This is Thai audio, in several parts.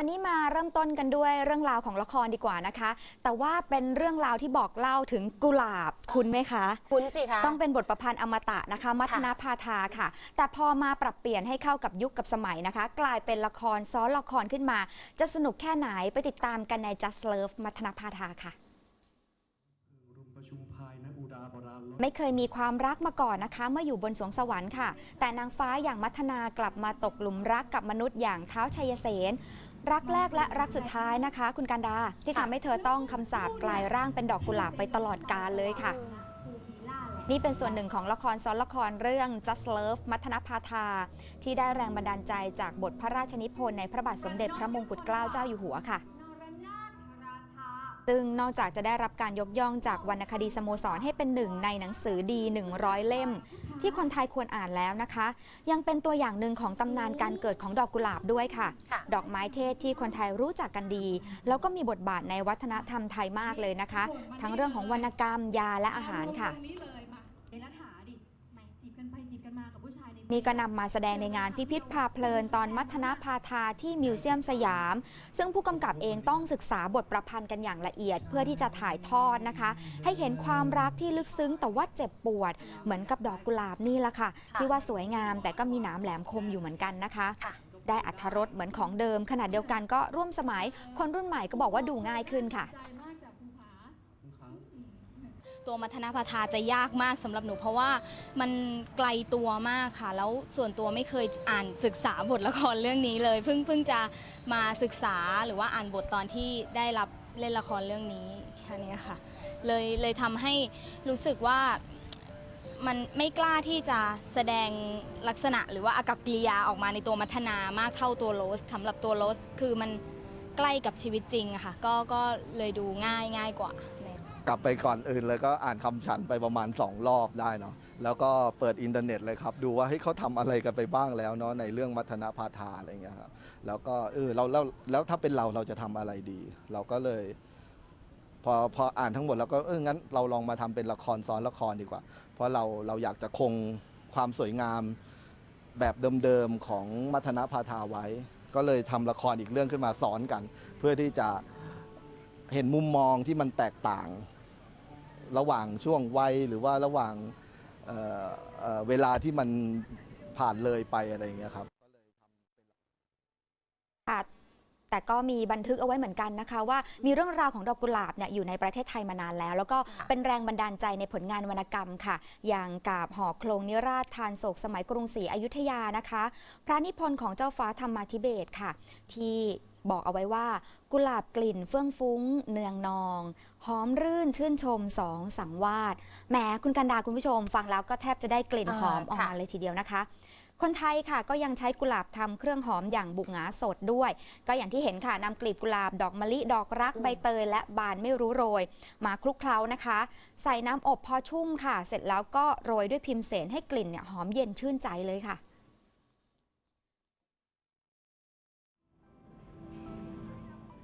อันนี้มาเริ่มต้นกันด้วยเรื่องราวของละครดีกว่านะคะ แต่ว่าเป็นเรื่องราวที่บอกเล่าถึงกุหลาบคุณไหมคะ คุ้นสิคะต้องเป็นบทประพันธ์อมตะนะคะมัทนาพาทาค่ะ แต่พอมาปรับเปลี่ยนให้เข้ากับยุคกับสมัยนะคะ กลายเป็นละครซ้อนละครขึ้นมา จะสนุกแค่ไหนไปติดตามกันใน Just Love มัทนาพาทาค่ะรุมประชุมภายณอุราบราลดไม่เคยมีความรักมาก่อนนะคะ เมื่ออยู่บนสวงสวรรค์ค่ะ แต่นางฟ้าอย่างมัทนากลับมาตกหลุมรักกับมนุษย์อย่างเท้าวชัยเสน รักแรกและรักสุดท้ายนะคะ คุณการดาที่ทำให้เธอต้องคำสาปกลายร่างเป็นดอกกุหลาบไปตลอดกาลเลยค่ะ นี่เป็นส่วนหนึ่งของละครซ้อนละครเรื่อง Just Love มัทนภาธา ที่ได้แรงบันดาลใจจากบทพระราชนิพนธ์ในพระบาทสมเด็จพระมงกุฎเกล้าเจ้าอยู่หัวค่ะ ซึ่งนอกจากจะได้รับการยกย่องจากวรรณคดีสโมสรให้เป็นหนึ่งในหนังสือดี 100 เล่ม ที่คนไทยควรอ่านแล้วนะคะ ยังเป็นตัวอย่างหนึ่งของตำนานการเกิดของดอกกุหลาบด้วยค่ะค่ะดอกไม้เทศที่คนไทยรู้จักกันดี แล้วก็มีบทบาทในวัฒนธรรมไทยมากเลยนะคะ ทั้งเรื่องของวรรณกรรมยาและอาหารค่ะ นนี่ก็นำมาแสดงในงานพิพิธพาเพลินตอนมัทนาพาทาที่มิวเซียมสยาม ซึ่งผู้กำกับเองต้องศึกษาบทประพันธ์กันอย่างละเอียด เพื่อที่จะถ่ายทอดนะคะ ให้เห็นความรักที่ลึกซึ้งแต่ว่าเจ็บปวด เหมือนกับดอกกุหลาบนี่แหละค่ะค่ะที่ว่าสวยงามแต่ก็มีหนามแหลมคมอยู่เหมือนกันนะคะค่ะได้อัธรสเหมือนของเดิมขนาดเดียวกันก็ร่วมสมัยคนรุ่นใหม่ก็บอกว่าดูง่ายขึ้นค่ะ ใจมากจากภูผา ทุกครั้ง ตัวมัทนาพาทาจะยากมากสำหรับหนู เพราะว่ามันไกลตัวมากค่ะ แล้วส่วนตัวไม่เคยอ่านศึกษาบทละครเรื่องนี้เลยเพิ่งเพิ่งจะมาศึกษาหรือว่าอ่านบทตอนที่ได้รับเล่นละครเรื่องนี้แค่นี้ค่ะ เลยเลยทำให้รู้สึกว่ามันไม่กล้าที่จะแสดงลักษณะหรือว่าอากับกิริยาออกมาในตัวมัทนามากเท่าตัวโรสสำหรับตัวโรสคือมันใกล้กับชีวิตจริงอะค่ะก็ก็เลยดูง่ายง่ายกว่า กลับไปก่อนอื่นเลยก็อ่านคำฉันไปประมาณ 2 รอบได้เนาะแล้วก็เปิดอินเทอร์เน็ตเลยครับ ดูว่าให้ยเขาทำอะไรกันไปบ้างแล้วเนาะในเรื่องมัทนาพาทาอะไรเงี้ยครับแล้วก็เออเราแล้วแล้วถ้าเป็นเราเราจะทำอะไรดี เราก็เลย พอพออ่านทั้งหมดแล้วก็เอองั้นเราลองมาทำเป็นละครซ้อนละครดีกว่า เพราะเราเราอยากจะคงความสวยงามแบบเดิมๆของมัทนาพาทาไว้ ก็เลยทำละครอีกเรื่องขึ้นมาซ้อนกัน เพื่อที่จะเห็นมุมมองที่มันแตกต่าง ระหว่างช่วงวัยหรือว่าระหว่างเอ่อเอ่อเวลาที่มันผ่านเลยไปอะไรอย่างเงี้ยครับ ค่ะแต่ก็มีบันทึกเอาไว้เหมือนกันนะคะ ว่ามีเรื่องราวของดอกกุหลาบเนี่ยอยู่ในประเทศไทยมานานแล้ว แล้วก็เป็นแรงบันดาลใจในผลงานวรรณกรรมค่ะ อย่างกาบห่อโครงนิราศทานโศกสมัยกรุงศรีอยุธยานะคะ พระนิพนธ์ของเจ้าฟ้าธรรมาธิเบศรค่ะ ที่ บอกเอาไว้ว่า กุหลาบกลิ่นเฟื่องฟุ้ง เนืองนอง หอมรื่นชื่นชมสองสังวาสแหมคุณกันดาคุณผู้ชม ฟังแล้วก็แทบจะได้กลิ่นหอมออ่าอกมาค่ะเลยทีเดียวนะคะ คนไทยค่ะก็ยังใช้กุหลาบทำเครื่องหอมอย่างบุกหงาสดด้วย ก็อย่างที่เห็นค่ะนำกลีบกุหลาบดอกมะลิดอกรักใบเตยและบานไม่รู้โรย มาคลุกเคล้านะคะ ใส่น้ำอบพอชุ่มค่ะ เสร็จแล้วก็โรยด้วยพิมพ์เสนให้กลิ่นเนี่ยหอมเย็นชื่นใจเลยค่ะ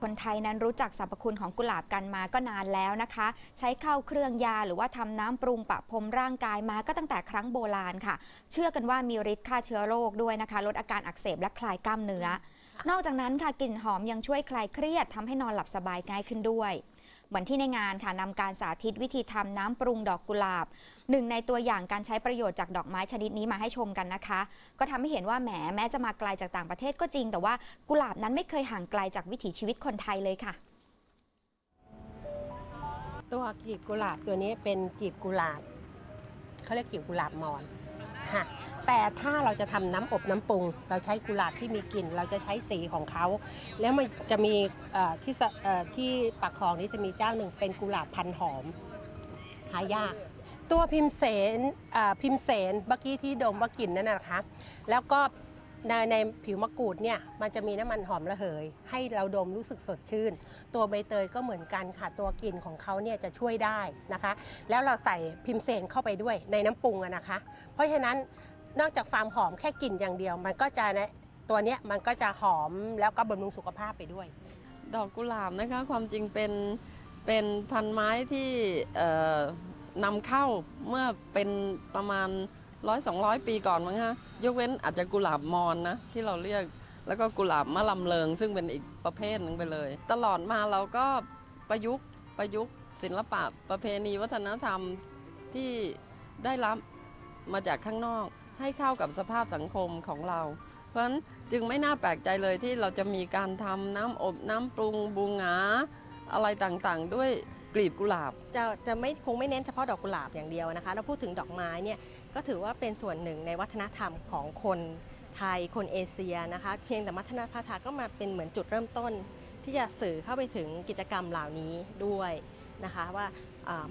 คนไทยนั้นรู้จักสรรพคุณของกุหลาบกันมาก็นานแล้วนะคะ ใช้เข้าเครื่องยาหรือว่าทำน้ำปรุงปะพรมร่างกายมาก็ตั้งแต่ครั้งโบราณค่ะ เชื่อกันว่ามีฤทธิ์ฆ่าเชื้อโรคด้วยนะคะ ลดอาการอักเสบและคลายกล้ามเนื้อ นอกจากนั้นค่ะกลิ่นหอมยังช่วยคลายเครียดทำให้นอนหลับสบายง่ายขึ้นด้วย เหมือนที่ในงานค่ะนำการสาธิตวิธีทำน้ำปรุงดอกกุหลาบหนึ่งในตัวอย่างการใช้ประโยชน์จากดอกไม้ชนิดนี้มาให้ชมกันนะคะ ก็ทำให้เห็นว่าแหมแม้จะมาไกลจากต่างประเทศก็จริง แต่ว่ากุหลาบนั้นไม่เคยห่างไกลจากวิถีชีวิตคนไทยเลยค่ะ ตัวกีบกุหลาบตัวนี้เป็นกีบกุหลาบเขาเรียกกีบกุหลาบมอน ค่ะ แต่ถ้าเราจะทำน้ำอบน้ำปรุง เราใช้กุหลาบที่มีกลิ่น เราจะใช้สีของเขา แล้วมันจะมีที่ที่ปากคลองนี้จะมีเจ้าหนึ่งเป็นกุหลาบพันหอม หายาก ตัวพิมเสนพิมเสนเมื่อกี้ที่ดมว่ากลิ่นนั่นนะคะ แล้วก็ ในในผิวมะกรูดเนี่ยมันจะมีน้ำมันหอมระเหย ให้เราดมรู้สึกสดชื่น ตัวใบเตยก็เหมือนกันค่ะตัวกลิ่นของเขาเนี่ยจะช่วยได้นะคะ แล้วเราใส่พิมเสนเข้าไปด้วยในน้ำปรุงนะคะ เพราะฉะนั้นนอกจากความหอมแค่กลิ่นอย่างเดียว มันก็จะนะตัวเนี้ยมันก็จะหอมแล้วก็บำรุงสุขภาพไปด้วย ดอกกุหลาบนะคะความจริงเป็นเป็นพันไม้ที่นำเข้าเมื่อเป็นประมาณ ร้อยสองร้อยปีก่อนมั้งฮะยกเว้นอาจจะกุหลาบมอนนะที่เราเรียกแล้วก็กุหลาบมะลำเลิง ซึ่งเป็นอีกประเภทหนึ่งไปเลย ตลอดมาเราก็ประยุกต์ประยุกต์ศิลปะประเพณีวัฒนธรรมที่ได้รับมาจากข้างนอกให้เข้ากับสภาพสังคมของเรา เพราะฉะนั้นจึงไม่น่าแปลกใจเลยที่เราจะมีการทำน้ำอบน้ำปรุงบูงาอะไรต่างๆ ด้วยกลีบกุหลาบ จะจะไม่คงไม่เน้นเฉพาะดอกกุหลาบอย่างเดียวนะคะ เราพูดถึงดอกไม้เนี่ย ก็ถือว่าเป็นส่วนหนึ่งในวัฒนธรรมของคนไทยคนเอเชียนะคะ เพียงแต่มัฒนพาทาก็มาเป็นเหมือนจุดเริ่มต้น ที่จะสื่อเข้าไปถึงกิจกรรมเหล่านี้ด้วยนะคะว่า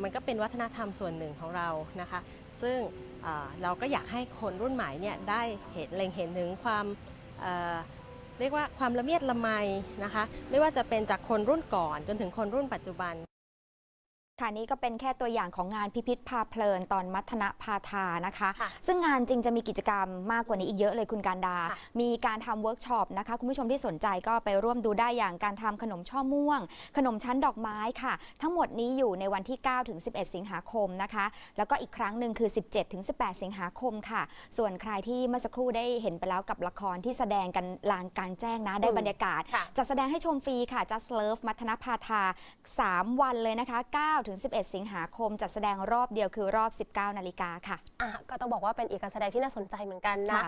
มันก็เป็นวัฒนธรรมส่วนหนึ่งของเรานะคะ ซึ่งเราก็อยากให้คนรุ่นใหม่เนี่ยได้เห็นเล็งเห็นถึงความเเรียกว่าความละเมียดละไมนะคะ ไม่ว่าจะเป็นจากคนรุ่นก่อนจนถึงคนรุ่นปัจจุบัน ค่ะนี่ก็เป็นแค่ตัวอย่างของงานพิพิธพาเพลินตอนมัทนพาทานะคะค่ะซึ่งงานจริงจะมีกิจกรรมมากกว่านี้อีกเยอะเลยคุณการดาค่ะมีการทำเวิร์กช็อปนะคะ คุณผู้ชมที่สนใจก็ไปร่วมดูได้อย่างการทำขนมช่อม่วง ขนมชั้นดอกไม้ค่ะ ทั้งหมดนี้อยู่ในวันที่ 9 ถึง 11 สิงหาคมนะคะ แล้วก็อีกครั้งหนึ่งคือ 17 ถึง 18 สิงหาคมค่ะ ส่วนใครที่เมื่อสักครู่ได้เห็นไปแล้วกับละครที่แสดงกันลานกลางแจ้งนะได้บรรยากาศค่ะจัดแสดงให้ชมฟรีค่ะ Just Love มัทนพาทา 3 วันเลยนะคะ 9ถึง 11 สิงหาคม จัดแสดงรอบเดียวคือรอบ 19 นาฬิกาค่ะ อะก็ต้องบอกว่าเป็นอีกการแสดงที่น่าสนใจเหมือนกันนะ ค่ะ